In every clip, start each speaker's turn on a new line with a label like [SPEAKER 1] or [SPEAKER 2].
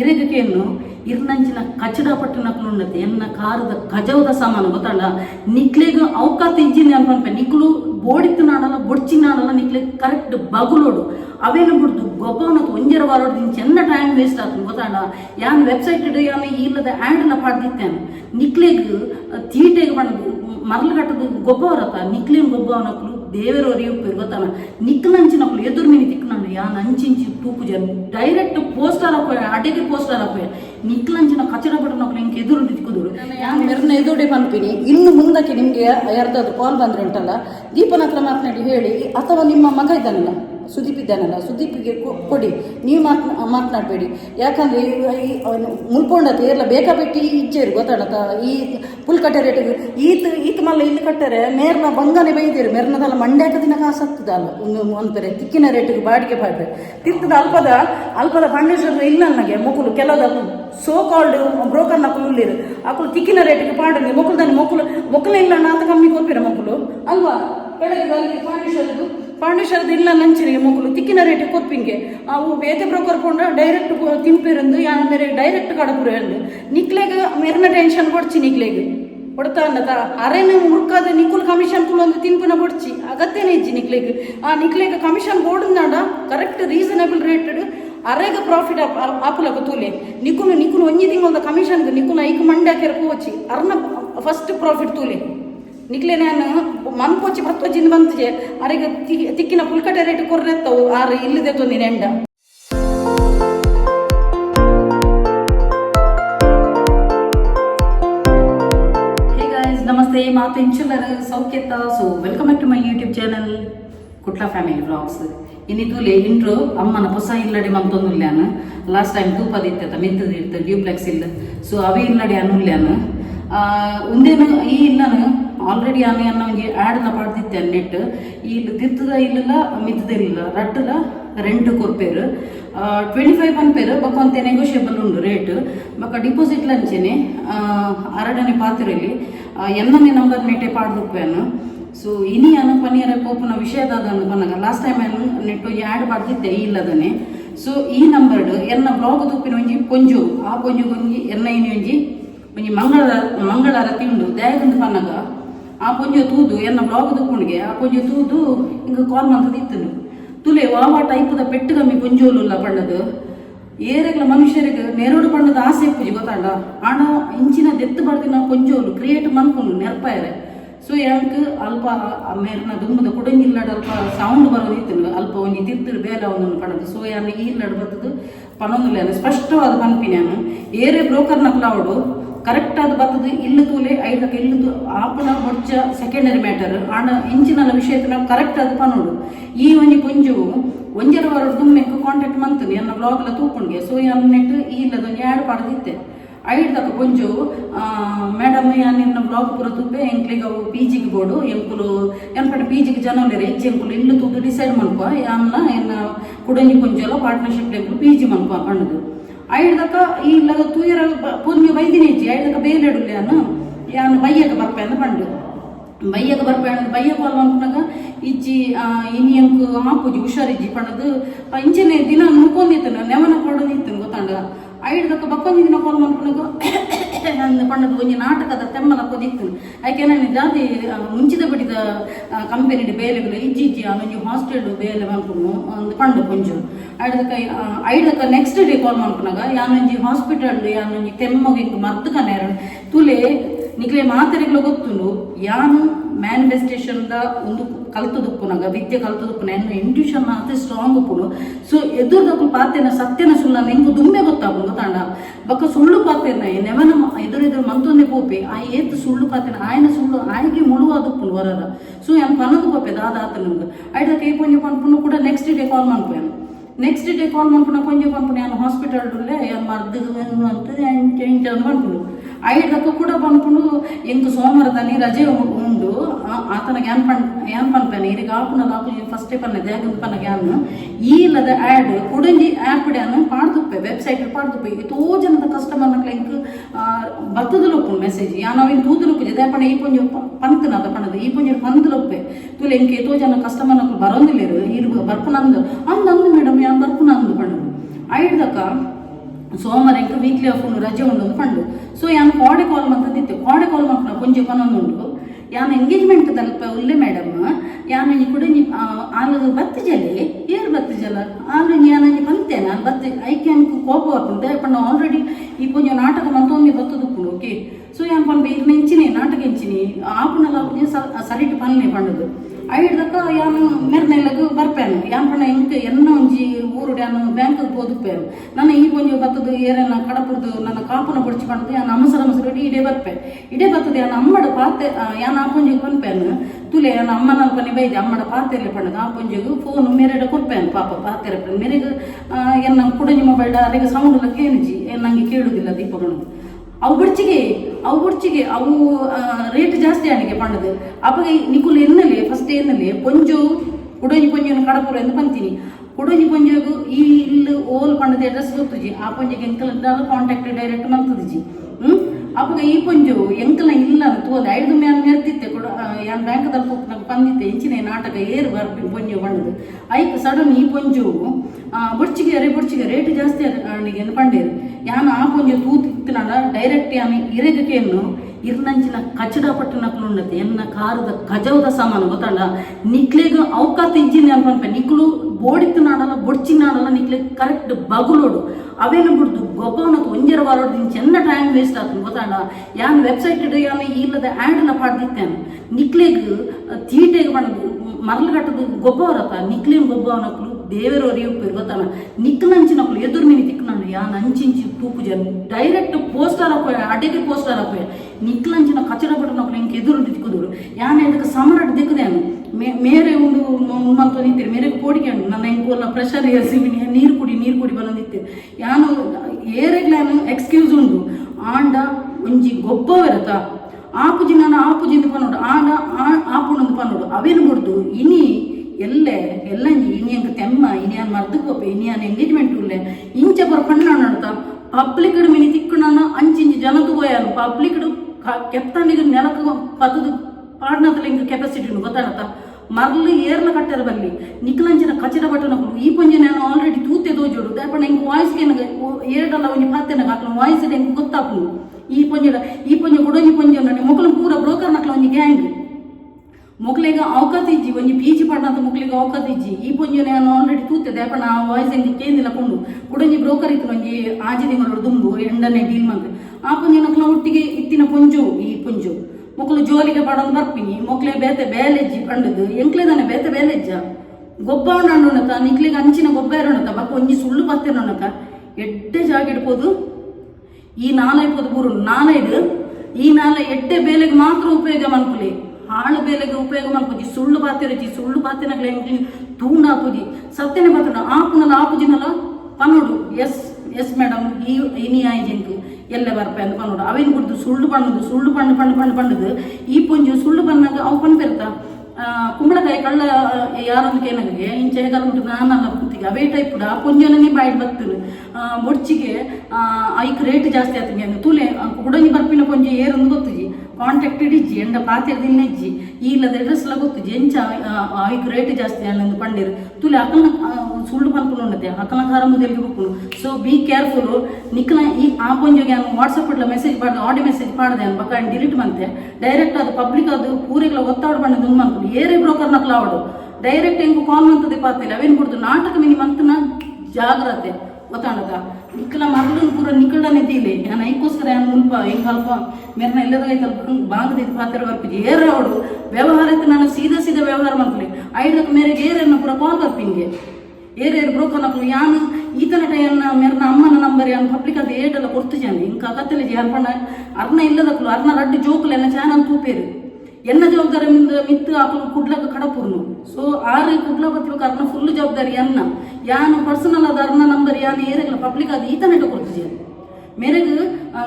[SPEAKER 1] ಇರೆಗಕೆಯನ್ನು ಇರ್ನಂಚಿನ ಕಚಡ ಪಟ್ಟಣಕ್ಕಲು ಉಂಡತೆ ಎನ್ನ ಕಾರದ ಕಜವದ ಸಾಮಾನು, ಗೊತ್ತಲ್ಲ? ನಿಕ್ಲೆಗ ಅವಕಾಶ ಇಂಜಿನ್ ಅನ್ಕೊಂಡ್ಪೆ ನಿಕ್ಲು ಬೋಡಿತ್ತು ನಾಡಲ್ಲ, ಬೊಡ್ಚಿ ನಾಡಲ್ಲ, ನಿಕ್ಲೆ ಕರೆಕ್ಟ್ ಬಗುಲೋಡು. ಅವೇನು ಬಿಡ್ದು? ಗೊಬ್ಬವನ್ನ ಒಂಜರ ವಾರೋಡು ಚೆನ್ನ ಟೈಮ್ ವೇಸ್ಟ್ ಆಗ್ತದೆ ಗೊತ್ತಾಡ ಯಾನ್ ವೆಬ್ಸೈಟ್ ಯಾನು ಇಲ್ಲದ ಆ್ಯಂಡ್ನ ಪಡ್ದಿತ್ತೇನೆ. ನಿಕ್ಲೆಗ್ ತೀಟೆಗೆ ಬಣ್ಣದು ಗೊಬ್ಬ ಗೊಬ್ಬವರತ ನಿಕ್ಲಿನ ಗೊಬ್ಬವನಕ್ಕಲು ದೇವರವರಿಗೆ ಉಪ್ಪೇರು ಗೊತ್ತಾನ ನಿಕ್ನಂಚಿನಕ್ಕಲು ಎದುರು ಮೀನಿ ತಿಕ್ಕನಂಡು ಯಾನ್ ಅಂಚಿಂಚಿ ತೂಕು ಜನ. ಡೈರೆಕ್ಟ್ ಪೋಸ್ಟರ್ ಹಾಕೋಯ ಅಡೆಗೆ ಪೋಸ್ಟರ್ ಹಾಕೋಯ ನಿಕ್ಕಲಂಚಿನ ಕಚಡ ಬಟನಕ್ಕಲು ಹಿಂಗೆ ಎದುರು ತಿಕ್ಕುದುರು
[SPEAKER 2] ನಾನು ಮೆರ್ನ ಎದುರುಡೆ ಪನ್ಪಿನಿ ಇನ್ನು ಮುಂದಕ್ಕೆ ನಿಮಗೆ ಯಾರ್ದಾದ್ರು ಕಾಲ್ ಬಂದ್ರೆ ಉಂಟಲ್ಲ? ದೀಪನ ಹತ್ರ ಮಾತನಾಡಿ ಹೇಳಿ, ಅಥವಾ ನಿಮ್ಮ ಮಗ ಇದ್ದಾನಲ್ಲ? ಸುದೀಪ್ ಇದ್ದಾನಲ್ಲ ಸುದೀಪಿಗೆ ಕೊಡಿ. ನೀವು ಮಾತ್ ಮಾತನಾಡಬೇಡಿ. ಯಾಕಂದ್ರೆ ಬೇಕಾ ಎಲ್ಲ ಬೇಕಾಬಿಟ್ಟು ಇಜ್ಜೇರು ಗೊತ್ತಾಡತ್ತ ಈ ಪುಲ್ಕಟ್ಟೆ ರೇಟಿಗೆ ಈತ್ ಈತ್ ಮಲ್ಲ ಇಲ್ಲಿ ಕಟ್ಟರೆ ಮೇರ್ನ ಬಂಗನೆ ಬೈದಿರು. ಮೇರ್ನದಲ್ಲ ಮಂಡ್ಯಕ ದಿನ ಕಾಸು ಆಗ್ತದಲ್ಲ ಒಂದು ಅಂತಾರೆ ತಿಕ್ಕಿನ ರೇಟಿಗೆ ಬಾಡಿಗೆ ಪಾಡ್ರೆ. ತಿರ್ತದ ಅಲ್ಪದ ಅಲ್ಪದ ಫಂಡೇಶನ್ ಇಲ್ಲ ನನಗೆ. ಮುಕುಲು ಕೆಲದ ಸೋ ಕಾಲ್ಡ್ ಬ್ರೋಕರ್ನ ಕುಲ್ಲಿರು ಅಕ್ಕಳು ತಿಕ್ಕಿನ ರೇಟಿಗೆ ಪಾಡಲಿ ಮೊಕ್ಕಲ್ದಾನೆ ಮುಕುಲು ಮೊಕ್ಕಲ ಇಲ್ಲ ಅಂತ ಕಮ್ಮಿ ಕೊಪ್ಪಿರ ಮೊಕ್ಕಲು ಅಲ್ವಾ? ಕೆಳಗೆ ಅಲ್ಲಿ ಪಾಂಡೇಶ್ವರದು ಇಲ್ಲ ನಂಚಿನಿಗೆ ಮೊಕ್ಕಲು ತಿಕ್ಕಿನ ರೇಟಿಗೆ ಕೊಪ್ಪಿಂಗೆ. ಅವು ಬೇತೆ ಬ್ರೋಕರ್ ಕೊಂಡ ಡೈರೆಕ್ಟ್ ತಿಂಪಿರಂದು ಯಾನ್ ಬೇರೆ ಡೈರೆಕ್ಟ್ ಕಡಪುರ ಎಂದು. ನಿಕ್ಲೆಗ ಮೇರಿನ ಟೆನ್ಷನ್ ಕೊಡ್ಚಿ ನಿಕ್ಲೆಗೆ. ಕೊಡ್ತಾ ಅನ್ನದ ಅರೆನ ಮುರ್ಕಾದ ನಿಕುಲ್ ಕಮಿಷನ್ ಕುಲ್ ತಿಂಪನ ಕೊಡ್ಚಿ. ಅಗತ್ಯನೇ ಇಜ್ಜಿ ನಿಕ್ಲೆಗ್. ಆ ನಿಕ್ಲೆಗ್ commission board correct reasonable rated ಅರೆಗ profit ಆಪುಲಕ ತೂಲೆ. ನಿಕುಲು ನಿಕುಲು ಒಂಜಿ ತಿಂಗಳ ಕಮಿಷನ್ ನಿಕುಲು ಐಕ್ ಮಂಡ್ಯ ಕೆರ ಪೋಚಿ ಅರ್ನ ಫಸ್ಟ್ ಪ್ರಾಫಿಟ್ ತೂಲೆ. ನಿಕ್ಲೆ ನಾನು ಮನ್ಪೋಚಿ ಬತ್ತೊಚ್ಚಿಂದ ಬಂತಜೆ ಅರೆಗ ತಿಕ್ಕಿನ ಪುಲ್ಕಟೆ ರೇಟ್ ಕೊರ್ರೆತ್ತವು ಆರು ಇಲ್ಲದೆ ತೊಂದಿನ ಎಂಡ
[SPEAKER 1] ನಮಸ್ತೆ. ಮಾತು ಇಂಚುಲರ್ ಸೌಖ್ಯತ. So welcome back to my YouTube channel Kutta family vlogs ಇನ್ನಿತೂಲೆ ಇಂಟ್ರು ಅಮ್ಮನ ಹೊಸ ಇಲ್ಲಡೆ ಮಂತೊಂದುಲ್ಯಾನ ಲಾಸ್ಟ್ ಟೈಮ್ ತೂಪದಿತ್ತ ಮಿತ್ತದಿರ್ತ ಡ್ಯೂಪ್ಲೆಕ್ಸ್ ಇಲ್ಲ. ಸೊ ಅವೇ ಇಲ್ಲಡೆ ಅನ್ನುಲ್ಯಾನ ಒಂದೇನು, ಈ ಇಲ್ಲನು ಆಲ್ರೆಡಿ ಆನೆ ಅನ್ನೋಂಗೆ ಆಡ್ನ ಪಡ್ದಿತ್ತೆ ನೆಟ್ ದಿತ್ತದ ತಿರ್ತದ ಇಲ್ಲಲ್ಲ ಮಿತ್ತದಿಲ್ಲ ರಟ್ಟದ ರೆಂಟ್ ಕೊರ್ಪೇರು ಟ್ವೆಂಟಿ ಫೈವ್ ಪನ್ಪೇರು ಅಂತ ನೆಗೋಷಿಯಬಲ್ ಉಂಡು ರೇಟ್ ಬೊಕ ಡಿಪಾಸಿಟ್ ಲಂಚೇನೆ ಅರಡನೆ ಪಾತ್ರೆಯಲ್ಲಿ ಎನ್ನನೆ ನಂಬರ್ ಮೇಟೆ ಪಾಡ್ದುಪ್ಪೇನು ಸೊ ಇನಿ ಅನು ಪನಿಯರ ಪೋಪುನ ವಿಷಯದಾದ ಬಂದಾಗ ಲಾಸ್ಟ್ ಟೈಮ್ ಏನು ನೆಟ್ಟು ಆ್ಯಡ್ ಮಾಡ್ತಿದ್ದೆ ಇಲ್ಲದನೆ. ಸೊ ಈ ನಂಬರ್ಡ್ ಎನ್ನ ಬ್ಲಾಗ್ ತುಪ್ಪಿನ ಒಂಜಿ ಪೊಂಜು. ಆ ಪೊಂಜು ಒಂಜಿ ಎನ್ನ ಇನಿ ಒಂಜಿ ಒಂಜಿ ಮಂಗಳ ಮಂಗಳಾರ ತಿಂಡು ದಯದಿಂದ ಪನ್ನಗ. ಆ ಪೊಂಜಿ ತೂದು ಎನ್ನ ಬ್ಲಾಗ್ ತುಪ್ಪುಣಿಗೆ ಆ ಪೊಂಜಿ ತೂದು ಹಿಂಗ ಕಾಲ್ ಮಂತದ ಇತ್ತನು. ತುಲೆ ವಾವ ಟೈಪದ ಪೆಟ್ಟು ಕಮ್ಮಿ ಪೊಂಜೋಲುಲ್ಲ ಪಂಡದು ಏರೆಗ್ಲ ಮನುಷ್ಯರಿಗೆ ನೆರಡು ಪಂಡದ ಆಸೆ ಇಪ್ಪುಜಿ ಗೊತ್ತಾಂಡ? ಆಣ, ಇಂಚಿನ ದೆತ್ತು ಬರ್ದಿನ ಪೊಂಜೋಲು ಕ್ರಿಯೇಟ್ ಮನ್ಕೊಂಡು ನೆರಪಾಯರೆ. ಸೊ ಯಾಕೆ ಅಲ್ಪ ಮೇರ್ನ ದುಮ್ಮದ ಕುಡಂಗಿಲ್ಲಡ ಅಲ್ಪ ಸೌಂಡ್ ಬರೋದಿತ್ತು ಅಲ್ಪ ಒಂಜಿ ತಿರ್ತಿರು ಬೇಲೆ ಅವನನ್ನು ಪಡದು ಸೊ ಯಾನ್ ಈ ಲಡ್ ಬರ್ತದು? ಪನೊಂದುಲೇನು ಸ್ಪಷ್ಟವಾದ ನಾನು ಏರೆ ಬ್ರೋಕರ್ನ ಕ್ಲೌಡು ಕರೆಕ್ಟ್ ಆದ ಬರ್ತದೆ ಇಲ್ಲು ತೂಲೆ ಐದಕ್ಕೆ ಇಲ್ಲು ತು ಆಪುನ ಹೊಡ್ಚ ಸೆಕೆಂಡರಿ ಮ್ಯಾಟರ್ ಆಂಡ ಇಂಚಿನ ವಿಷಯದ ಕರೆಕ್ಟ್ ಆದ ಪನೋಡು ಈ ಒಂಜಿ ಪುಂಜು ಒಂಜರ ವಾರ ದುಮ್ಮೆಕ್ ಕಾಂಟ್ಯಾಕ್ಟ್ ಮಂತನಿ ಎನ್ನ ಬ್ಲಾಗ್ಲ ತೂಪುಣ್ಗೆ ಸೊ ಯಾನ್ ನೆಟ್ ಈ ಇಲ್ಲದ ಒಂಜಿ ಆ್ಯಡ್ ಪಡೆದಿತ್ತೆ ಐಡ್ದಕ ಪುಂಜು ಮೇಡಮ್ ನಿನ್ನ ಬ್ಲಾಗ್ ಪೂರ ತುಪ್ಪೆ ಎಂಕ್ಲಿಗೆ ಅವು ಪಿ ಜಿಗೆ ಬೋಡು ಎಂಕುಲು ಎನ್ಪಟ್ಟು ಪಿ ಜಿಗೆ ಜನ ಉಳ್ಳೇರು ಹೆಜ್ಜೆ ಎಂಕುಲು ಇಲ್ಲು ತೂದು ಡಿಸೈಡ್ ಮಾಡ್ಕೊ ಯಾನ್ನ ಎನ್ನ ಕುಡಂಜಿ ಪೊಂಜೆಲ್ಲ ಪಾರ್ಟ್ನರ್ಶಿಪ್ ಎಂಕುಲು ಪಿ ಜಿ ಮಾಡ್ಕೊ ಕಣ್ಣದು ಐಡ್ದಕ ಈ ಇಲ್ಲದ ತೂಯರ ಬೈದಿನಿ ಬೈದಿನ ಐಡ್ದಕ್ಕ ಬೇರೆ ಇಡುಲಿ ಅನ್ನು ಯಾನು ಬೈಯಕ ಬರ್ಪೆ ಅಂದ್ರೆ ಪಂಡು ಬೈಯಕ ಬರ್ಪೆ ಅಂದ್ರೆ ಬೈಯಕ್ಕೆ ಅಲ್ಲ ಅಂತಾಗ ಇಜ್ಜಿ ಆ, ಇನಿ ಎಂಕು ಆಪುಜಿ ಹುಷಾರಿಜ್ಜಿ ಪಣದು ಇಂಚನೆ ದಿನ ನುಕೊಂದಿತ್ತು ನೆವನ ಕೊಡೋದಿತ್ತು ಗೊತ್ತಾಂಡ. ಐಡ್ದಕ್ಕ ಬಕ್ಕೊಂಜಿ ದಿನ ಕಾಲ್ ಅಂದ್ ಪಂಡದು ಒಂಜಿ ನಾಟಕದ ತೆಮ್ಮಲ ಕೊದಿತ್ತು. ಯಾಕೆ ನಾನು ಜಾತಿ ಮುಂಚಿದ ಬಿಡಿದ ಕಂಪೆನಿಡ್ ಬೇಲೆಗಳು ಇಜ್ಜಿ ಇಜ್ಜಿ ಅವನೊಂಜಿ ಹಾಸ್ಟೆಲ್ ಬೇಲೆ ಮಾಡ್ಕೊಂಡು ಒಂದು ಪಂಡು ಪೊಂಜು ಐಡ್ದಕ್ಕ ಐದಕ್ಕೆ ನೆಕ್ಸ್ಟ್ ಡೇ ಕಾಲ್ ಮಾಡ್ಕೊಂಡಾಗ ಯಾನೊಂಜಿ ಹಾಸ್ಪಿಟಲ್ ಯಾನೊಂಜಿ ತೆಮ್ಮಗೆ ಮದ್ದು ಕನೇರ ತುಲೆ ನಿಕ್ಲೆ ಮಾತೆರೆಗ್ಲು ಗೊತ್ತುಂಡು, ಯಾನು ಮ್ಯಾನಿಫೆಸ್ಟೇಷನ್ದ ಒಂದು ಕಲ್ತದುಪ್ಪುನಾಗ ವಿದ್ಯೆ ಕಲ್ತದುಪ್ಪುನ ಎನ್ನು ಇಂಟ್ಯೂಷನ್ ಮಾತ್ರ ಸ್ಟ್ರಾಂಗ್ ಉಪ್ಪುಡು. ಸೊ ಎದುರ್ದಕ್ಕೂ ಪಾತೆನ, ಸತ್ಯನ ಸುಳ್ಳ ನಿಂಗು ದುಮ್ಮೆ ಗೊತ್ತಾಗುಂಡು ತಾಂಡ. ಬಕ್ಕ ಸುಳ್ಳು ಪಾತೆನ ನೆವನ ಎದುರೆದುರು ಮಂತೊಂದೆ ಪೋಪೆ, ಆ ಏತ್ ಸುಳ್ಳು ಪಾತೆನ, ಆಯನ ಸುಳ್ಳು ಆಯ್ಗೆ ಮುಳುವಾದುಪ್ಪುನು ವರರ. ಸೊ ಎನ್ ಪನದು ಪೋಪೆ ದಾದ ಆತ ನಿಮ್ಗೆ ಐದ ಕೈ ಪೊಂಜೆ ಪನ್ಪುನು ಕೂಡ ನೆಕ್ಸ್ಟ್ ಡೇ ಕಾಲ್ ಮಾಡ್ಪೇನು ನೆಕ್ಸ್ಟ್ ಡೇ ಕಾಲ್ ಮಾಡ್ಕೊಂಡು ಪೊಂಜೆ ಪಂಪುನ ಏನು ಹಾಸ್ಪಿಟಲ್ ಯಾನ್ ಮರ್ದು ಅಂತ ಅಂತ ಪನ್ಪುನು ಐದಕ್ಕ ಕೂಡ ಪನ್ಪುನು ಎಂಕ್ ಸೋಮವಾರ ತನಿ ರಜೆ ಉ- ಉಂಡು ಆ- ಆತನ ಯಾನ್ ಪನ್ ಯಾನ್ ಪನ್ಪೇನೆ ಈಗ ಆಪುನ ಲಾಪು ಫಸ್ಟೇ ಪನ್ನೆ ಜಾಗಂತ ಪನ್ನ ಯಾನ್ ಈ ಇಲ್ಲದ ಆ್ಯಡ್ ಕುಡಂಜಿ ಆ್ಯಪ್ ಡ್ಯಾನ್ ಪಾಡ್ದುಪ್ಪೆ ವೆಬ್ಸೈಟ್ ಪಾಡ್ದುಪ್ಪೆ ಎಷ್ಟೋ ಜನದ ಕಸ್ಟಮರ್ನ ಕ್ಲೈಂಕ್ ಬತ್ತದಲೊಪ್ಪು ಮೆಸೇಜ್ ಯಾನ್ ಅವಿನ ತೂದಲೊಪ್ಪು ಜದೆ ಪಣ ಈ ಪೊಂಜು ಪಂತನ ಅದ ಪಣದು ಈ ಪೊಂಜು ಪಂದಲೊಪ್ಪೆ ತುಲೆ ಎಂಕ್ ಎಷ್ಟೋ ಜನ ಕಸ್ಟಮರ್ನ ಬರೋದಿಲ್ಲ ಇರು ಬರ್ಪುನಂದು. ಅಂದ್ ಅಂದು ಮೇಡಮ್ ಯಾನ್ ಬರ್ಪುನಂದು ಪಣದು ಐಡ್ದಕ್ಕ ಸೋಮವಾರ ಇಂಕ ವೀಕ್ಲಿ ಉಂಡು ರಜೆ ಉಂಡು ಪಂಡು ಸೊ ಯಾನ್ ಕಾಡೆ ಕಾಲ್ ಮಂತದಿತ್ತು ಕಾಡೆ ಕಾಲ್ ಮಂಪನ ಕೊಂಚ ಪನೊಂದುಂಡು ಯಾನು ಎಂಗೇಜ್ಮೆಂಟ್ ದಲ್ಪ ಉಲ್ಲೆ ಮೇಡಮ್ ಯಾನ್ ಕೂಡ ಆಲದು ಬತ್ತಿಜಲೆ ಏರ್ ಬತ್ತಿಜಲ ಆಲು ಯಾನ ಬಂತೇನೆ? ನಾನು ಬತ್ತಿ ಐಕೆ ಅನ್ಕು ಕೋಪ ಬರ್ತದೆ. ಪಂಡ ಆಲ್ರೆಡಿ ಈ ಕೊಂಚ ನಾಟಕ ಮಂತೊಂದು ಬತ್ತದುಪ್ಪುಡು ಓಕೆ ಸೊ ಯಾನ್ ಪಂಡ ಈಗ ನೆಂಚಿನಿ, ನಾಟಕ ಎಂಚಿನಿ ಆಪುನಲ್ಲ ಸರಿಟ್ಟು ಪನ್ನೆ ಪಂಡದು ಐಡ್ದಕ್ಕ ಯಾನು ಮೆರ್ನೆಲ್ಲಗ ಬರ್ಪೇನು ಯಾನ್ ಪಂಡ ಎಂಕ್ ಎನ್ನ ಒಂಜಿ ಊರು ಯಾನು ಬ್ಯಾಂಕ್ ಓದುಪೇನು ನನ್ನ ಈ ಕೊಂಚ ಬತ್ತದು ಏರೆಲ್ಲ ಕಡಪುರ್ದು ನನ್ನ ಕಾಪನ ಬುಡ್ಚಿ ಪಂಡದು ಯಾನ್ ಅಮಸರ ಅಮಸರ ಇಡೇ ಬರ್ಪೆ ಇಡೇ ಬತ್ತದು ಯಾನ್ ಅಮ್ಮಡ ಪಾತೆ ಯಾನ್ ಆ ಪೊಂಜಿಗೆ ಪನ್ಪೇನು ತುಲೆ ಯಾನ್ ಅಮ್ಮನ ಪನಿ ಬೈದೆ ಅಮ್ಮಡ ಪಾತೆರ್ಲೆ ಪಂಡದು ಆ ಪೊಂಜಿಗೆ ಫೋನ್ ಮೇರೆಡ ಕೊಪ್ಪೇನು ಪಾಪ ಪಾತೆರ ಮೇರೆಗೆ ಎನ್ನ ಕುಡಜಿ ಮೊಬೈಲ್ ಅದಕ್ಕೆ ಸೌಂಡ್ ಎಲ್ಲ ಕೇಳಿಜಿ ನಂಗೆ ಕೇಳುದಿಲ್ಲ ದೀಪಗಳದ್ದು ಅವು ಬುಡ್ಚಿಗೆ ಅವು ಬುಡ್ಚಿಗೆ ಅವು ರೇಟ್ ಜಾಸ್ತಿ ಆಣಿಗೆ ಪಂಡದು ಅಪ್ಪಗ ನಿಕುಲ್ ಎನ್ನಲೆ ಫಸ್ಟ್ ಎನ್ನಲೆ ಪೊಂಜು, ಕುಡೋಜಿ ಪೊಂಜನ್ನು ಕಡಪುರ ಎಂದು ಪಂತೀನಿ ಕುಡೋಜಿ ಪೊಂಜಗು ಈ ಇಲ್ಲಿ ಓಲ್ ಪಂಡದ ಅಡ್ರೆಸ್ ಗೊತ್ತಿಜಿ. ಆ ಪೊಂಜಿಗೆ ಎಂಕಲ್ ಕಾಂಟ್ಯಾಕ್ಟ್ ಡೈರೆಕ್ಟ್ ಮಂತದಿಜಿ ಹ್ಮ್? ಅಪ್ಪಗ ಈ ಪೊಂಜು ಎಂಕಲ ಇಲ್ಲ ತೋದ ಐದು ಮ್ಯಾನ್ ಮೆರ್ತಿತ್ತೆ ಕೂಡ ಯಾನ್ ಬ್ಯಾಂಕದಲ್ಲಿ ಹೋಗಿ ನಂಗೆ ಬಂದಿತ್ತೆ ಇಂಚಿನ ನಾಟಕ ಏರು ಬರ್ಪಿ ಪೊಂಜು ಬಣ್ಣದು ಐಕ್ ಸಡನ್ ಈ ಪೊಂಜು ಬುಡ್ಚಿಗೆ ಬುಡ್ಚಿಗೆ ರೇಟ್ ಜಾಸ್ತಿ ಅಣಿಗೆ ಪಂಡೇರು? ಯಾನ್ ಆ ಪೊಂಜು ತೂತಿತ್ತಿನಾಡ ಡೈರೆಕ್ಟ್ ಯಾನ್ ಇರೆಗಕೆಯನ್ನು ಇರ್ನಂಚಿನ ಕಚಡ ಪಟ್ಟಣಕ್ಕಲು ಉಂಡತೆ ಎನ್ನ ಕಾರದ ಕಜವದ ಸಾಮಾನು, ಗೊತ್ತಲ್ಲ? ನಿಕ್ಲೆಗ್ ಅವಕಾಶ ಇಜ್ಜಿನ ಅನ್ಕೊಂಡ್ಪೆ ನಿಕ್ಲು ಬೋಡಿತ್ತು ನಾಡಲ್ಲ ಬೊಡ್ಚಿ ನಾಡಲ್ಲ ನಿಕ್ಲೆಗ್ ಕರೆಕ್ಟ್ ಬಗುಲೋಡು ಅವೇನು ಬಿಡ್ದು ಗೊಬ್ಬವನತ್ತು ಒಂಜರ ವಾರೋಡು ದಿನ ಚೆನ್ನ ಟೈಮ್ ವೇಸ್ಟ್ ಆಗ್ತದೆ ಗೊತ್ತಲ್ಲ? ಯಾನ್ ವೆಬ್ಸೈಟ್ ಯಾನು ಇಲ್ಲದ ಆ್ಯಡ್ನ ಪಾಡ್ದಿತ್ತೇನೆ. ನಿಕ್ಲೆಗ್ ತೀಟೆಗೆ ಬಣ್ಣದು ಗೊಬ್ಬ ಗೊಬ್ಬವರತ್ತ ನಿಕ್ಲಿನ ಗೊಬ್ಬವನಕ್ಕಲು ದೇವರು ಒರಿಯುಪ್ಪೇರು ಗೊತ್ತಾನ ನಿಕ್ಲಂಚಿನಕ್ಕಲು ಎದುರು ಮೀನಿ ತಿಕ್ಕನಂಡು ಯಾನ್ ಅಂಚಿಂಚಿ ತೂಪು ಜನ ಡೈರೆಕ್ಟ್ ಪೋಸ್ಟರ್ ಹಾಕೋಯ ಅಡೆಗೆ ಪೋಸ್ಟರ್ ಹಾಕೋಯ ನಿಕ್ಲಂಚಿನ ಕಚಡ ಬಟ್ಟನಕ್ಕಲು ಇಂಕ ಎದುರು ತಿಕ್ಕುದುರು ಯಾನ್ ಇದಕ್ಕೆ ಸಮರಾಟ್ ದಿಕ್ಕದೇನು ಮೇ ಮೇರೆ ಉಂಡು ಮಂತ ನಿಂತಿರು ಮೇರೆಗೆ ಕೋಡಿಗೆ ಉಂಡು ನನ್ನ ಹೆಂಗೋಲ್ಲ ಪ್ರೆಷರ್ ಏರಿಸಿಬಿನಿ ನೀರು ಕುಡಿ ನೀರು ಕುಡಿ ಬಂದಿತ್ತು ಯಾನು ಏರೆಗ್ಲಾನು ಎಕ್ಸ್ಕ್ಯೂಸ್ ಉಂಡು ಆಂಡ ಒಂಜಿ ಗೊಬ್ಬವೆರತ ಆಪುಜಿ ನಾನು ಆಪುಜಿಂದು ಪನ್ನೋಡು ಆಂಡ ಆಪುಣಂದು ಪನ್ನೋಡು ಅವೇನು ಬಿಡ್ದು ಇನಿ ಎಲ್ಲೆ ಎಲ್ಲ ಇನಿ ಅಂಕ ತೆಮ್ಮ, ಇನಿ ಅನ್ ಮರ್ದಕ್ಕೋಪೆ ಇನಿ ಅನ್ ಎಂಗೇಜ್ಮೆಂಟ್ ಉಲ್ಲೆ ಇಂಚ ಬರ ಪಣ್ಣ ನಡ್ತ. ಪಬ್ಲಿಕ್ ಮಿನಿ ತಿಕ್ಕಣ ಅಂಚಿಂಚಿ ಜನದು ಹೋಯಾನು ಪಬ್ಲಿಕ್ ಕೆತ್ತಂಡಿಗೆ ನೆಲಕ ಪದದು ಪಾಡ್ನದಲ್ಲಿ ಹಿಂಗೆ ಕೆಪಾಸಿಟಿ ಗೊತ್ತಾಡತ್ತ ಮರ್ಲು ಏರ್ಲ ಕಟ್ಟರ ಬಲ್ಲಿ ನಿಕ್ಲಂಚಿನ ಕಚಡ ಬಟ್ಟನ ಈ ಪಂಜೆ ನಾನು ಆಲ್ರೆಡಿ ತೂತೆ ದೋಜೋಡು ದಯಪಣ್ಣ ಹೆಂಗೆ ವಾಯ್ಸ್ ನನಗೆ ಏರ್ಡಲ್ಲ ಒಂಜಿ ಪಾತೆನ ಹಾಕಲು. ವಾಯ್ಸ್ ಹೆಂಗೆ ಗೊತ್ತಾಗ್ಲು. ಈ ಪಂಜೆ ಈ ಪಂಜೆ ಕೊಡೋ ಈ ಪಂಜೆ ನೋಡಿ ಮೊಕಲು ಪೂರ ಬ್ರೋಕರ್ ನಕ್ಲ ಒಂಜಿ ಗ್ಯಾಂಗ್ ಮೊಕ್ಲಿಗ ಅವಕಾಶ ಇಜ್ಜಿ ಒಂಜಿ ಪೀಚಿ ಪಡ್ನಂತ ಮೊಕ್ಲಿಗ ಅವಕಾಶ ಇಜ್ಜಿ ಈ ಪೊಂಜಿ ಆಲ್ರೆಡಿ ತೂತೆ ಅಪ್ಪ ಆ ವಾಯ್ಸ್ ಹೆಂಗೆ ಕೇಂದಿಲ್ಲ ಕೊಂಡು. ಕುಡೊಂಜಿ ಬ್ರೋಕರ್ ಇತ್ತು ಒಂಜಿ ಆಜಿ ತಿಂಗಳು ದುಂಬು ಎಂಡನೆ ಡೀಲ್ ಮಂತ್ ಆ ಪೊಂಜಿ ನಕ್ಲ ಒಟ್ಟಿಗೆ ಇತ್ತಿನ ಪೊಂಜು, ಈ ಪೊಂಜು. ಮೊಕ್ಕಲು ಜೋಲಿಗೆ ಪಡೊಂದು ಬರ್ಪಿನಿ ಮೊಕ್ಲೆ ಬೇತೆ ಬೇಲೆಜ್ಜಿ ಪಂಡದು ಎಂಕ್ಲೆದಾನೆ ಬೇತೆ ಬೇಲೆಜ್ಜ ಗೊಬ್ಬ ಉಂಡಣ್ಣತ ನಿಕ್ಲಿಗೆ ಅಂಚಿನ ಗೊಬ್ಬ ಇರೋಣತ ಬಕ್ಕ ಒಂಜಿ ಸುಳ್ಳು ಬರ್ತೇನೊಣಕ ಎಡ್ಡೆ ಜಾಗ ಇಡ್ಬೋದು? ಈ ನಾಲ ಇಪ್ಪದು ಬೂರು ನಾಲೈದು. ಈ ನಾಲ ಎಡ್ಡೆ ಬೇಲೆಗೆ ಮಾತ್ರ ಉಪಯೋಗ ಮನ್ಪುಲಿ ಹಾಳು ಬೇಲೆಗೆ ಉಪಯೋಗ ಮನ್ಪುಜಿ ಸುಳ್ಳು ಬಾತಿರಜಿ ಸುಳ್ಳು ಬಾತಿನಗ್ಲೆ ತೂಂಡ ಹಾಪುಜಿ ಸತ್ಯನೆ ಬಾತುಂಡ ಆಪುನಲ್ಲ ಆಪುಜಿನಲ್ಲ ಪನ್ನೋಡು ಎಸ್ ಎಸ್ ಮೇಡಮ್, ಈ ಇನಿ ಆಯ್ಜೆಂಕು ಎಲ್ಲ ಬರ್ಪ ಅಂತ ಪನ್ನೋಡು ಅವೇನು ಕುಡ್ದು? ಸುಳ್ಳು ಬಣ್ಣದು ಸುಳ್ಳು ಬಣ್ಣ ಬಣ್ಣ ಬಣ್ಣ ಬಣ್ಣದು ಈ ಪೊಂಜು ಸುಳ್ಳು ಬಣ್ಣಗ ಅವು ಪನ್ಪೆರ್ತ ಕುಂಬಳಕಾಯಿ ಕಳ್ಳ ಯಾರೊಂದು ಏನಾಗಿದೆ ಇಂಚೆ ಹೇಗಾಲ ಉಂಟು ನಾನಲ್ಲ ಕೂತಿಗೆ. ಅವೇ ಟೈಪ್ ಆ ಪೊಂಜನೇ ಬಾಯಿಡ್ ಬರ್ತದೆ ಬೊಡ್ಚಿಗೆ ಐಕ್ ರೇಟ್ ಜಾಸ್ತಿ ಆತಂಗೆ. ತುಲೆ ಕುಡಂಜಿ ಬರ್ಪಿನ ಪೊಂಜಿ ಏರೊಂದು ಗೊತ್ತುಜಿ? ಕಾಂಟ್ಯಾಕ್ಟ್ ಇಡಿಜ್ಜಿ ಎಂಡ ಪಾತೆರ್ದಿನ ಇಜ್ಜಿ ಇಲ್ಲದ ಅಡ್ರೆಸ್ ಎಲ್ಲ ಗೊತ್ತುಜಿ ಜೆಂಚ ಐಕ್ ರೇಟ್ ಜಾಸ್ತಿ ಅಲ್ಲೊಂದು ಪಂಡಿರು. ತುಲೆ ಅಕಲ್ನ ಸುಳ್ಳು ಪನ್ಕೊಂಡು ಉಂಡತೆ, ಅಕಲ್ನ ಖಾರ ಮುದಲಿಗೆ ಹೋಗ್ಕೊಂಡು ಸೊ ಬಿ ಕೇರ್ಫುಲ್ ನಿಕ್ಲ ಈ ಆ ಪೊಂಜಿಗೆ ವಾಟ್ಸಪ್ ಇಡ್ಲ ಮೆಸೇಜ್ ಮಾಡ್ದೆ ಆಡಿಯೋ ಮೆಸೇಜ್ ಮಾಡ್ದೆ ಅನ್ ಬಕ್ಕ ಡಿಲೀಟ್ ಮಂತೆ. ಡೈರೆಕ್ಟ್ ಅದು ಪಬ್ಲಿಕ್ ಅದು ಪೂರಿಗಳ ಒತ್ತಾಡ ಬಣ್ಣ ದುಂದು ಮಾಡ್ಕೊಂಡು ಏರೇ ಬ್ರೋಕರ್ ನಕ್ಲ ಅವಳು ಡೈರೆಕ್ಟ್ ಹೆಂಗು ಕಾಲ್ ಮಂತದೆ ಪಾತಿಲ್ಲ ಅವೇನು ಕೊಡ್ತು ನಾಟಕ ಮಿನಿ ಮಂತನ ಜಾಗ್ರತೆ ಗೊತ್ತಾಣದ ನಿಕ್ಕಲ ಮರಳು ಪೂರ ನಿಕ್ಕಳನೆ ತೀಲೆ. ನಾನು ಐಕೋಸ್ಕರ ಏನು ಮುಲ್ಪ ಹೆಂಗೆ ಅಲ್ಪ ಮೇರ್ನ ಇಲ್ಲದಾಗೈತಲ್ಪ ಬಾಂಗದಿದ್ದು ಪಾತ್ರ ಬರ್ಪಿಜಿ ಏರ ಅವಳು, ವ್ಯವಹಾರ ಇತ್ತು ನಾನು ಸೀದಾ ಸೀದಾ ವ್ಯವಹಾರ ಮಾಡ್ಲಿ ಐದಕ್ಕೆ ಮೇರೆ ಏರನ್ನು ಪೂರ ಕಾಲ್ ಬರ್ಪಿಂಗೆ ಏರ್ ಏರ್ ಬ್ರೋಕರ್ ನಕ್ಲು ಯಾನು ಈತನ ಟೈಮ್ನ ಮೇರ್ನ ಅಮ್ಮನ ನಂಬರ್ ಯಾನು ಪಬ್ಲಿಕ್ ಅದು ಏಟೆಲ್ಲ ಜನ ಇಂಕ ಕತ್ತಲೆ ಜಿ ಅರ್ಪಣ, ಅರ್ನ ಇಲ್ಲದಕ್ಲು ಅರ್ನ ರಡ್ಡು ಜೋಕುಲು ಎನ್ನ ಚಾನಲ್ ತೂಪೇರು. ಎನ್ನ ಜವಾಬ್ದಾರಿ ಮಿತ್ತು ಆಕಲು ಕುಡ್ಲಕ ಕಡಪುರ್ನು. ಸೊ ಆರು ಕುಡ್ಲ ಬತ್ಬೇಕು ಅರ್ನ ಫುಲ್ ಜವಾಬ್ದಾರಿ ಅನ್ನ. ಯಾನು ಪರ್ಸನಲ್ ಅದ ಅರ್ನ ನಂಬರ್ ಯಾನು ಏರೆಗ್ಲ ಪಬ್ಲಿಕ್ ಅದು ಈತನ ಇಟ್ಟು ಕೊಡ್ತಿಜೆ ಮೇರೆಗ್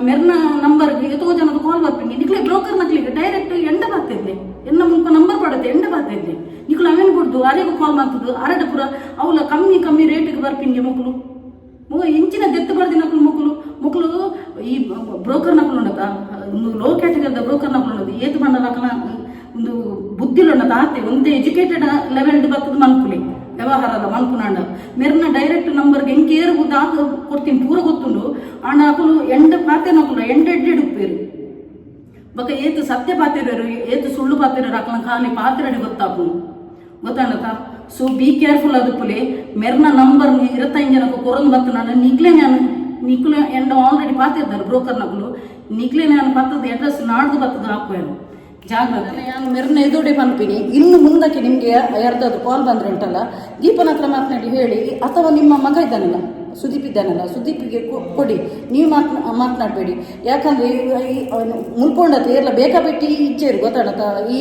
[SPEAKER 1] ಮೆರ್ನ ನಂಬರ್ ಎತ್ತೋ ಜನದ ಕಾಲ್ ಬರ್ತೀನಿ. ನಿಕ್ಲೆ ಬ್ರೋಕರ್ ನಕ್ಲಿಗೆ ಡೈರೆಕ್ಟ್ ಎಂಡ ಬರ್ತಿದ್ಲೆ ಎನ್ನ ಮುಲ್ಪ ನಂಬರ್ ಪಡತ್ತೆ, ಎಂಡ ಬರ್ತಿದ್ಲೆ ನಿಕ್ಲು ಅವೇನು ಕೊಡ್ದು? ಅರೆಗೂ ಕಾಲ್ ಮಾಡ್ತದ್ದು ಅರಡ ಪುರ ಅವಳ ಕಮ್ಮಿ ಕಮ್ಮಿ ರೇಟಿಗೆ ಬರ್ಪಿನ್ಗೆ ಮಕ್ಕಳು ಇಂಚಿನ ದೆತ್ತು ಬರ್ದಿನ ಮಕ್ಕಳು ಮಕ್ಕಳು ಈ ಬ್ರೋಕರ್ ಒಂದು ಲೋ ಕ್ಯಾಟಗರಿದ ಬ್ರೋಕರ್ ನಕಲು ಉಂಡದು ಏತು ಬಂಡ ತಾತೆ ಒಂದು ಒಂದೇ ಎಜುಕೇಟೆಡ್ ಲೆವೆಲ್ ಬರ್ತದ ಮನ್ಪುಲಿ ವ್ಯವಹಾರದ ಮನ್ಪುನಾಂಡ ಮೇರ್ನ ಡೈರೆಕ್ಟ್ ನಂಬರ್ಗೆ ಎಂಕೇರು ದಾದ ಕೊಡ್ತೀನಿ, ಪೂರ ಗೊತ್ತುಂಡು. ಅಕುಲು ಎಂಡ ಪಾತೆ ನಕುಲು ಎಂಡ ಎಡ್ಡೆಡ್ ಉಪ್ಪೇರು ಬಕ ಏತು ಸತ್ಯ ಪಾತಿರೋರು ಏತು ಸುಳ್ಳು ಪಾತಿರೋರು ಅಕಲ ಖಾಲಿ ಪಾತ್ರೆಡಿ ಗೊತ್ತಾಪು ಗೊತ್ತಾಂಡತ ಸೊ ಬಿ ಕೇರ್ಫುಲ್ ಅದುಪ್ಪುಲೆ ಮೆರ್ನ ನಂಬರ್ ಇರತ್ತೈದು ಜನಕ್ಕೆ ಕೊರೊಂದು ಬತ್ತು ನಾನು ನಿಕ್ಲೆ ನಾನು ನಿಕ್ಲೆ ಎಂಡ ಆಲ್ರೆಡಿ ಪಾತಿರ್ತಾರೆ ಬ್ರೋಕರ್ ನಕಲು. ನಿಕ್ಲೆ ನಾನು ಪತ್ತದ ಅಡ್ರೆಸ್ ನಾಡ್ದು ಬತ್ತದ ಹಾಕುವೇನು ಜಾಗ್ರತೆ
[SPEAKER 2] ನಾನು ಪನ್ಪಿನಿ ಇನ್ನು ಮುಂದಕ್ಕೆ ನಿಮಗೆ ಯಾರ್ದಾದ್ರು ಕಾಲ್ ಬಂದ್ರೆ ಉಂಟಲ್ಲ? ದೀಪನ ಹತ್ರ ಮಾತನಾಡಿ ಹೇಳಿ. ಅಥವಾ ನಿಮ್ಮ ಮಗ ಇದ್ದಾನಲ್ಲ? ಸುದೀಪ್ ಇದ್ದಾನಲ್ಲ ಸುದೀಪಿಗೆ ಕೊಡಿ. ನೀವು ಮಾತ್, ಮಾತನಾಡಬೇಡಿ. ಯಾಕಂದ್ರೆ ಈ ಮುಲ್ಕೊಂಡತ್ತೆ ಎಲ್ಲ ಬೇಕಾಬಿಟ್ಟು ಇಜ್ಜೇರು ಗೊತ್ತಾಡತ್ತ ಈ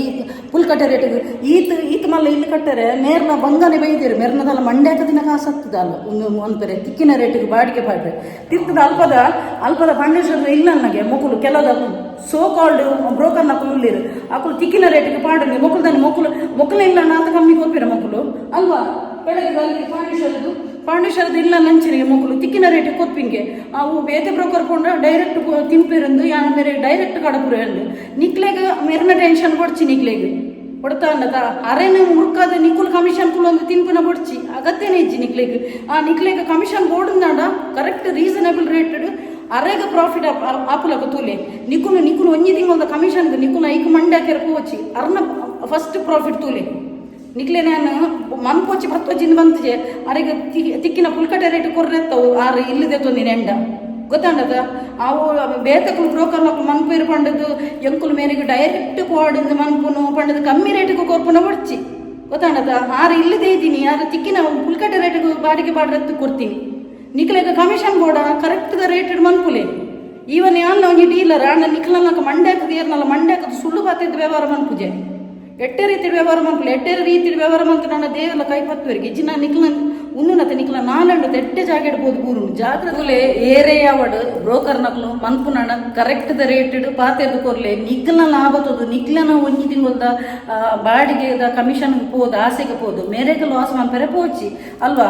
[SPEAKER 2] ಪುಲ್ಕಟ್ಟೆ ರೇಟಿಗೆ ಈತ ಈತ ಮಲ್ಲ ಇಲ್ಲಿ ಕಟ್ಟರೆ ಮೇರ್ನ ಬಂಗನೆ ಬೈದಿರು. ಮೇರ್ನದಲ್ಲ ಮಂಡ್ಯಾಕ ದಿನ ಕಾಸು ಅಲ್ಲ. ಒಂದು ಅಂತಾರೆ ತಿಕ್ಕಿನ ರೇಟಿಗೆ ಬಾಡಿಗೆ ಪಾಡ್ರೆ. ತಿರ್ತದ ಅಲ್ಪದ ಅಲ್ಪದ ಪಾಂಡೇಶ್ವರ ಇಲ್ಲ ನನಗೆ ಮಕ್ಕಳು ಕೆಲದ ಸೋ ಕಾಲ್ಡ್ ಬ್ರೋಕರ್ನ ಕುಲ್ಲಿರು ಅಕ್ಕಳು ತಿಕ್ಕಿನ ರೇಟಿಗೆ ಪಾಡಲಿ ಮಕ್ಕಳು ತಾನೆ ಮಕ್ಕಳು ಮಕ್ಕಳು ಇಲ್ಲ ಅಂತ ಕಮ್ಮಿ ಕೊಪ್ಪಿರ ಮಕ್ಕಳು ಅಲ್ವಾ? ಬೆಳಗ್ಗೆ ಅಲ್ಲಿ ಪಾಂಡುಶಾರದ ಇಲ್ಲ ನಂಚಿರಿಗೆ ಮೊಕ್ಕಲು ತಿಕ್ಕಿನ ರೇಟ್ ಕೊರ್ಪಿಂಗೆ ಅವು ಬೇತೆ ಬ್ರೋಕರ್ ಕೊಂಡ ಡೈರೆಕ್ಟ್ ತಿಂಪಿರಂದು ಯಾನ್ ಮೇರೆ ಡೈರೆಕ್ಟ್ ಕಡಪುರ ಅಂದು. ನಿಕ್ಲೆಗ ಮೇರಿನ ಟೆನ್ಷನ್ ಕೊಡ್ಚಿ ನಿಕ್ಲೆಗೆ. ಕೊಡ್ತಾ ಅನ್ನದ ಅರೆನ ಮುರುಕಾದ ನಿಕುಲ್ ಕಮಿಷನ್ ಕುಲೊಂದು ತಿಂಪಿನ ಕೊಡ್ಚಿ. ಅಗತ್ಯನೇ ಇಜ್ಜಿ ನಿಕ್ಲೆಗೆ. ಆ ನಿಕ್ಲೆಗ ಕಮಿಷನ್ ಬೋರ್ಡ್ನಾಡ ಕರೆಕ್ಟ್ ರೀಸನಬಲ್ ರೇಟೆಡ್ ಅರೆಗ ಪ್ರಾಫಿಟ್ ಆಪುಲಕ ತೂಲೆ. ನಿಕುಲು ನಿಕುಲು ಒಂಜಿ ತಿಂಗಳ ಕಮಿಷನ್ಗೆ ನಿಕುಲು ಐಕ್ ಮಂಡ್ಯ ಕೆರಕು ಹೋಚಿ ಅರ್ನ ಫಸ್ಟ್ ಪ್ರಾಫಿಟ್ ತೂಲೆ. ನಿಕ್ಲೆ ನಾನು ಮನ್ಪೊಚ್ಚಿ ಬತ್ತೊಚ್ಚಿಂದ ಬಂತಿಜೆ ಅರೆಗ ತಿಕ್ಕಿನ ಪುಲ್ಕಟೆ ರೇಟ್ ಕೊರ್ರೆತ್ತವು ಆರು ಇಲ್ಲದೆ ತೊಂದಿ ನೆಂಡ ಗೊತ್ತಾಂಡದ ಅವು ಬೇತಕುಲು ಬ್ರೋಕರ್ ಮಕ್ಳು ಮನ್ಪೇರು ಪಂಡದು ಎಂಕುಲ್ ಮೇರೆಗೆ ಡೈರೆಕ್ಟ್ ಕೋಡಿಂದ ಮನ್ಪುನು ಪಂಡದು ಕಮ್ಮಿ ರೇಟಿಗೆ ಕೊರ್ಪುನ ಬಡ್ಚಿ ಗೊತ್ತಾಂಡದ ಆರು ಇಲ್ಲದೆ ಇದ್ದೀನಿ. ಆರು ತಿಕ್ಕಿನ ಪುಲ್ಕಟೆ ರೇಟಿಗೆ ಬಾಡಿಗೆ ಬಾಡ್ರತ್ತು ಕೊಡ್ತೀನಿ. ನಿಕ್ಲೆಗ ಕಮಿಷನ್ ಬೋಡ ಕರೆಕ್ಟ್ ದ ರೇಟೆಡ್ ಮನ್ಪುಲೆ. ಈವನ್ ಯಾನ್ ಒಂಜಿ ಡೀಲರ್ ಅಣ್ಣ ನಿಕ್ಲನಕ ಮಂಡ್ಯಾಕದ ಏರ್ನಲ್ಲ ಮಂಡ್ಯಾಕದ ಸುಳ್ಳು ಬಾತಿದ್ದ ವ್ಯವಹಾರ ಮನ್ಪುಜೆ ಎಟ್ಟೆ ರೀತಿ ವ್ಯವಹಾರ ಮನ್ಪುಲೆ ಎಟ್ಟೆ ರೀತಿ ವ್ಯವಹಾರ ಮಂತು ನನ್ನ ದೇವಲ ಕೈ ಪತ್ತುವರಿಗೆ ಇಜ್ಜಿನ ನಿಕ್ಲ ಉನ್ನತ ನಿಕ್ಲ ನಾನು ಎಟ್ಟೆ ಜಾಗ ಇಡ್ಬೋದು ಗುರು ಜಾಗ್ರತಲೆ ಏರೆ ಯಾವಡ್ ಬ್ರೋಕರ್ ನಕ್ಲು ಮನ್ಪು ನಡ ಕರೆಕ್ಟ್ ದ ರೇಟೆಡ್ ಪಾತೆರ್ದು ಕೊರ್ಲೆ ನಿಕ್ಲ ಲಾಭ ತೋದು ನಿಕ್ಲನ ಒಂಜಿ ತಿಂಗಳದ ಬಾಡಿಗೆದ ಕಮಿಷನ್ ಪೋದು ಆಸೆಗೆ ಪೋದು ಮೇರೆಗೆ ಲಾಸ್ ಮಾಡ್ತಾರೆ ಪೋಚಿ. ಅಲ್ವಾ?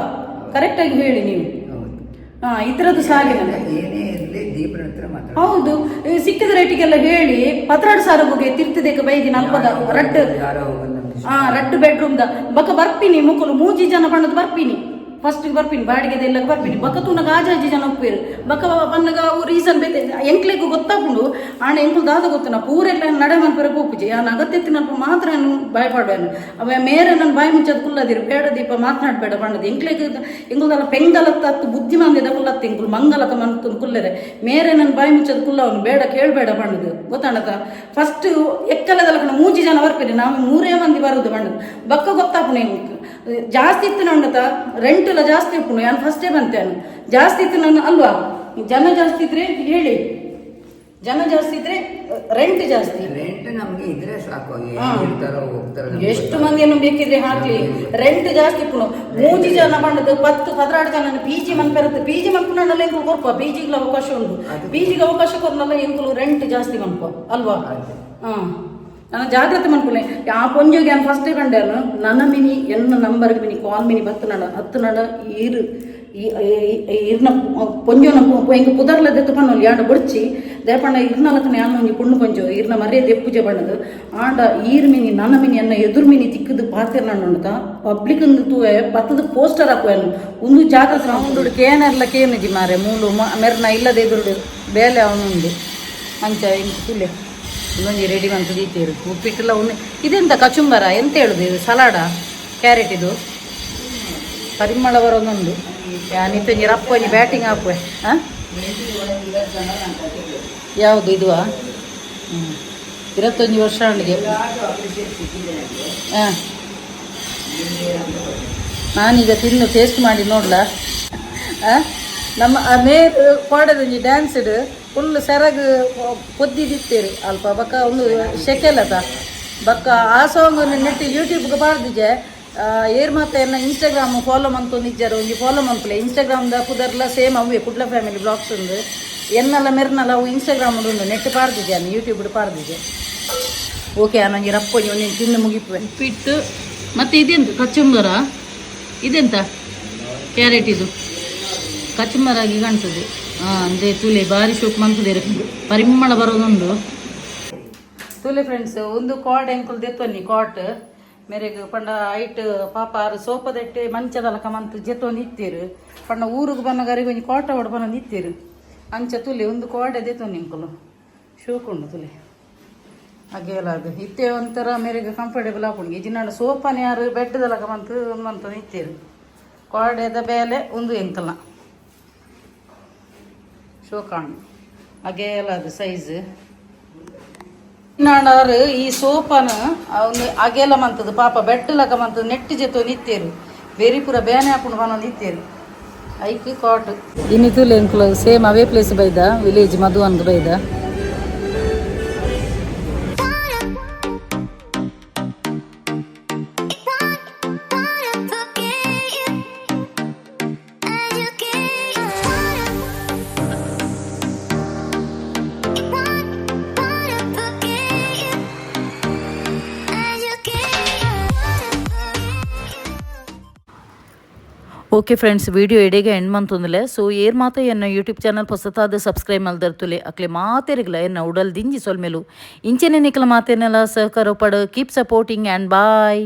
[SPEAKER 2] ಕರೆಕ್ಟಾಗಿ ಹೇಳಿ ನೀವು. ಹಾ ಇತರದ್ದು ಸಾಲಿನ
[SPEAKER 3] ಏನೇ ಇರಲಿ
[SPEAKER 1] ಹೌದು ಸಿಕ್ಕಿದ ರೇಟಿಗೆಲ್ಲ ಹೇಳಿ ಪತ್ರಾಡು ಸಾವಿರ ಹೋಗಿ ತಿರ್ತಿದೇಕ ಬೈದಿನ ನಲ್ಪದ ರಟ್ಟು.
[SPEAKER 3] ಆ
[SPEAKER 1] ಹಾ ರಟ್ಟು ಬೆಡ್ರೂಮ್ದ ದ. ಬಕ ಬರ್ಪಿನಿ ಮುಕ್ಕಲು ಮೂಜಿ ಜನ ಬಣ್ಣದ ಬರ್ಪಿನಿ. ಫಸ್ಟ್ ಬರ್ಪಿನಿ ಬಾಡಿಗೆದೆಲ್ಲ ಬರ್ಪಿನಿ. ಬಕ ತುನಗ ಆಜಾಜಿ ಜನ ಉಪ್ಪೇರು. ಬಕ ಬನ್ನಗ ರೀಸನ್ ಬೇತೆ. ಎಂಕ್ಲೆಗೂ ಗೊತ್ತಾಪುಂಡು. ಆಣ ಎಂಕ್ಲು ದಾದ ಗೊತ್ತನ. ಪೂರೆಲ್ಲ ನಡೆ ಮನ್ಪರೆ ಪೋಪುಜಿ ಆ ಅಗತ್ಯತ್ತಿನಲ್ಪ ಮಾತ್ರ ನಾನು ಭಯಪಡ್ಬೇನು ಅವ ಮೇರೆ ನನ್ನ ಬಾಯಿ ಮುಚ್ಚದ ಕುಲ್ಲದಿರು. ಬೇಡ ದೀಪ, ಮಾತನಾಡಬೇಡ ಬಣ್ಣದ. ಎಂಕ್ಲೆಗ್ ಎಂಗುದಲ್ಲ ಪೆಂಗಲತ್ತ ಹತ್ತು ಬುದ್ಧಿಮಾಂದ್ಯದ ಕುಲ್ಲತ್ತ ಎಂಕುಲ್ ಮಂಗಲತ ಮನ್ತು ಕುಲ್ಲರೆ ಮೇರೆ ನನ್ನ ಬಾಯಿ ಮುಚ್ಚದ ಕುಲ್ಲ ಅವನು ಬೇಡ, ಕೇಳಬೇಡ ಬಣ್ಣದು. ಗೊತ್ತಾಣದ ಫಸ್ಟ್ ಎಕ್ಕಲದಲ್ಲ ಮೂಜಿ ಜನ ಬರ್ಪೇನೆ ನಾವು ಮೂರೇ ಮಂದಿ ಬರುದು ಬಣ್ಣದು. ಬಕ್ಕ ಗೊತ್ತಾಪುನ ಎಂಕ್ ಜಾಸ್ತಿ ಇತ್ತು ನೋಡತ ರೆಂಟ್ ಎಲ್ಲ ಜಾಸ್ತಿ ಉಪ್ಪುನು ನಾನು ಫಸ್ಟೇ ಬಂತೇನು. ಜಾಸ್ತಿ ಇತ್ತು ನನ್ನ ಅಲ್ವಾ? ಜನ ಜಾಸ್ತಿ ಇದ್ರೆ ಹೇಳಿ. ಜನ ಜಾಸ್ತಿ ಇದ್ರೆ ರೆಂಟ್ ಜಾಸ್ತಿ.
[SPEAKER 3] ರೆಂಟ್ ನಮ್ಗೆ ಇದ್ರೆ ಸಾಕು ಎಷ್ಟು ಮಂದಿ
[SPEAKER 1] ಏನು ಮಂದಿಯನ್ನು ಬೇಕಿದ್ರೆ ಹಾಕ್ಲಿ. ರೆಂಟ್ ಜಾಸ್ತಿ ಪುನು ಮೂಜಿ ಜನ ಬಂಡದು ಪತ್ತು ಪದ್ರಾಡು ಜನ ಪಿ ಜಿ ಮನ್ ಪೆರತ್ತೆ ಪಿ ಜಿ ಮನ್ಪುನಲ್ಲ ಎಂಕುಲು ಕೊರ್ಪ ಪಿ ಜಿಗೆ ಅವಕಾಶ ಉಂಟು. ಪಿ ಜಿಗೆ ಅವಕಾಶ ಕೊರ್ನಲ್ಲ ಎಂಕುಲು ರೆಂಟ್ ಜಾಸ್ತಿ ಮನ್ಪ ಅಲ್ವಾ. ಹಾ. ನಾನು ಜಾಗ್ರತೆ ಮನ್ಪುಲೆ ಆ ಪೊಂಜೋಗಿ ನಾನು ಫಸ್ಟ್ ಕಂಡೇನು ನನ್ನ ಮಿನಿ ಎನ್ನ ನಂಬರ್ಗೆ ಮಿನಿ ಕಾಲ್ ಮಿನಿ ಬತ್ತು ನಡ ಹತ್ತು ನಡ ಈರು ಈ- ಈ- ಈ ಇರ್ನ ಪೊಂಜೋನ ಎಂಕ ಪುದರ್ಲ ದೆತ್ತು ಪಣ್ಣು ಯಾಡ ಬುಡ್ಚಿ ದೇಪಣ್ಣ ಇರ್ನಲಕನ ಯಾನ ಒಂಜಿ ಪುಣ್ಣು ಪೊಂಜೋ ಇರ್ನ ಮರ್ಯ ದೆಪ್ಪುಜೆ ಬಣ್ಣದು ಆಂಡ ಈರ್ ಮಿನಿ ನನ್ನ ಮಿನಿ ಅನ್ನ ಎದುರು ಮಿನಿ ತಿಕ್ಕದು ಪಾತಿರ್ ನಣ್ಣುಂಡ ಪಬ್ಲಿಕ್ ತೂವೆ ಪತ್ತದ ಪೋಸ್ಟರ್ ಹಾಕುವೆನು ಒಂದು ಜಾಗ ಸೌಂಡ್ ಕೇನೆಲ್ಲ ಕೇನಿಜಿ ಮಾರೆ ಮೂಲು ಮ- ಮೆರ್ನ ಇಲ್ಲದೆ ಎದುರು ಬೇಲೆ ಅವನುಂಡು ಅಂಚ ಹಿಂಗೆ ತುಲೆ ಇನ್ನೊಂದು ರೆಡಿ ಬಂತು ದೀತೀರು ಉಪ್ಪಿಟ್ಟೆಲ್ಲ ಒಮ್ಮೆ ಇದೆಂತ ಕಚುಂಬರ? ಎಂತ ಹೇಳುದು ಇದು? ಸಲಾಡ? ಕ್ಯಾರೆಟ್ ಇದು? ಪರಿಮಳ ಬರೋದೊಂದು ಅಪ್ಪ ರಪ್ಪೊಂಜಿ ಬ್ಯಾಟಿಂಗ್ ಹಾಕುವೆ. ಹಾಂ ಯಾವುದು ಇದುವಾ? ಹ್ಞೂ ಇರತ್ತೊಂದು ವರ್ಷ ಅಂಡಿಗೆ ಹಾಂ ನಾನೀಗ ತಿನ್ನು ಟೇಸ್ಟ್ ಮಾಡಿ ನೋಡ್ಲಾ? ನಮ್ಮ ಆ ಮೇರ್ ಕೋಡದೊಂಜಿ ಡ್ಯಾನ್ಸ್ ಫುಲ್ ಸೆರಗ್ ಪೊದ್ದಿದಿತ್ತೇರು ಅಲ್ಪ ಬಕ್ಕ ಒಂದು ಶೆಕೆಲತ ಬಕ್ಕ ಆ ಸಾಂಗ್ ನೆಟ್ಟು ಯೂಟ್ಯೂಬ್ಗೆ ಬಾರ್ದಿಜೆ ಏರ್ ಮತ್ತೆ ಎನ್ನ ಇನ್ಸ್ಟಾಗ್ರಾಮ್ ಫಾಲೋ ಮಂತೊಂದಿಜ್ಜಾರು ಒಂಜಿ ಫಾಲೋ ಮಂತ್ಲೆ ಇನ್ಸ್ಟಾಗ್ರಾಮ್ದ ಕುದರ್ಲ ಸೇಮ್ ಅವೇ ಕುಡ್ಲ ಫ್ಯಾಮಿಲಿ ಬ್ಲಾಗ್ಸ್ ಉಂಡು. ಎನ್ನಲ್ಲ ಮೆರ್ನಲ್ಲ ಅವು ಇನ್ಸ್ಟಾಗ್ರಾಮ್ ಉಂಡು, ನೆಟ್ ಪಾಡ್ದಿಜೆ ಅನ್ನ ಯೂಟ್ಯೂಬ್ ಪಾಡ್ದಿಜೆ ಓಕೆ ನನಗೆ ರಪ್ಪೊಂಜಿ ಒಂದಿನ ತಿಂದು ಮುಗಿಪುವೆ ಉಪ್ಪಿಟ್ಟು, ಮತ್ತು ಇದೆಂತ? ಕಚ್ಚುಂಬರ? ಇದೆಂತ? ಕ್ಯಾರೆಟ್ ಇದು. ಕಚ್ಚುಂಬರಾಗಿ ಕಾಣ್ತದೆ. ಅಂದರೆ ತುಲೆ, ಭಾರಿ ಶೋಕ್ ಮಂತದೆ ಪರಿಮಳ ಬರೋದೊಂದು. ತುಲೆ ಫ್ರೆಂಡ್ಸ್ ಒಂದು ಕಾಟ್ ಎಂಕುಲ್ ದೆತ್ತೊನ್ನಿ ಕಾಟ್ ಮೇರೆಗ್ ಪಂಡ ಐಟ್ ಪಾಪ ಆರು ಸೋಪದೆಟ್ಟೆ ಮಂಚದಲಕ ಮಂತ್ ಜೆತ್ತೊಂದು ಇತ್ತೀರು ಪಂಡ ಊರಿಗೆ ಬನ್ನಗರಿಗೆ ಒಂಜಿ ಕಾಟ ಹೊಡ್ ಬಂದು ಇತ್ತೀರು ಅಂಚ ತುಲೆ, ಒಂದು ಕೋಡೆ ದೇತು ನಿಂಕುಲು ಶೋಕೊಂಡು ತುಲೆ. ಎಲ್ಲ ಅದು. ಇತ್ತೆ ಒಂಥರ ಮೇರೆಗೆ ಕಂಫರ್ಟೇಬಲ್ ಹಾಕೊಂಡು ಇಜಿನಾಡು ಸೋಪನೇ ಯಾರು ಬೆಡ್ದಲಕ ಮಂತ್, ಒಂದು ಮಂತ ಇತ್ತೇರು ಕೋಡೆದ ಬೇಲೆ ಒಂದು ಎಂಕಲ್ಲ. ಶೋಕಾಣ್ ಹಾಗೆ ಎಲ್ಲ ಅದು ಸೈಜ್ ಈ ಸೋಪನ ಅವನು ಅಗೆಲ ಮಂತದ ಪಾಪ ಬೆಟ್ಟಲಕ ಲಕ ನೆಟ್ಟಿ ಜೊತೆ ನಿತ್ತೇರು ಬೇರೆ ಪೂರ ಬೇನೆ ಹಾಕೊಂಡು ಬನ್ನೊಂದು ನಿತ್ತೇರು ಐಕ್ ಕಾಟ್. ಇನ್ನಿತು ಸೇಮ್ ಅವೇ ಪ್ಲೇಸ್ ಬೈದ ವಿಲೇಜ್ ಮಧು ಅಂದು ಬೈದ.
[SPEAKER 4] ಓಕೆ ಫ್ರೆಂಡ್ಸ್ ವಿಡಿಯೋ ಎಡೆಗೆ ಎಂಡ್ ಮಂತೊಂದುಲೆ ಸೊ ಏರ್ ಮಾತ ಎನ್ನ ಯೂಟ್ಯೂಬ್ ಚಾನಲ್ ಹೊಸತಾದ ಸಬ್ಸ್ಕ್ರೈಬ್ ಮಲ್ದರ್ತುಲೆ ಅಕ್ಲೆ ಮಾತೆರಿಗ್ಲ ಎನ್ನ ಉಡಲ್ ದಿಂಜಿ ಸೊಲ್ಮೆಲು. ಇಂಚೆನೆ ನಿಕ್ಲ ಮಾತೇನೆಲ್ಲ ಸಹಕಾರ ಪಡ ಕೀಪ್ ಸಪೋರ್ಟಿಂಗ್ ಆ್ಯಂಡ್ ಬಾಯ್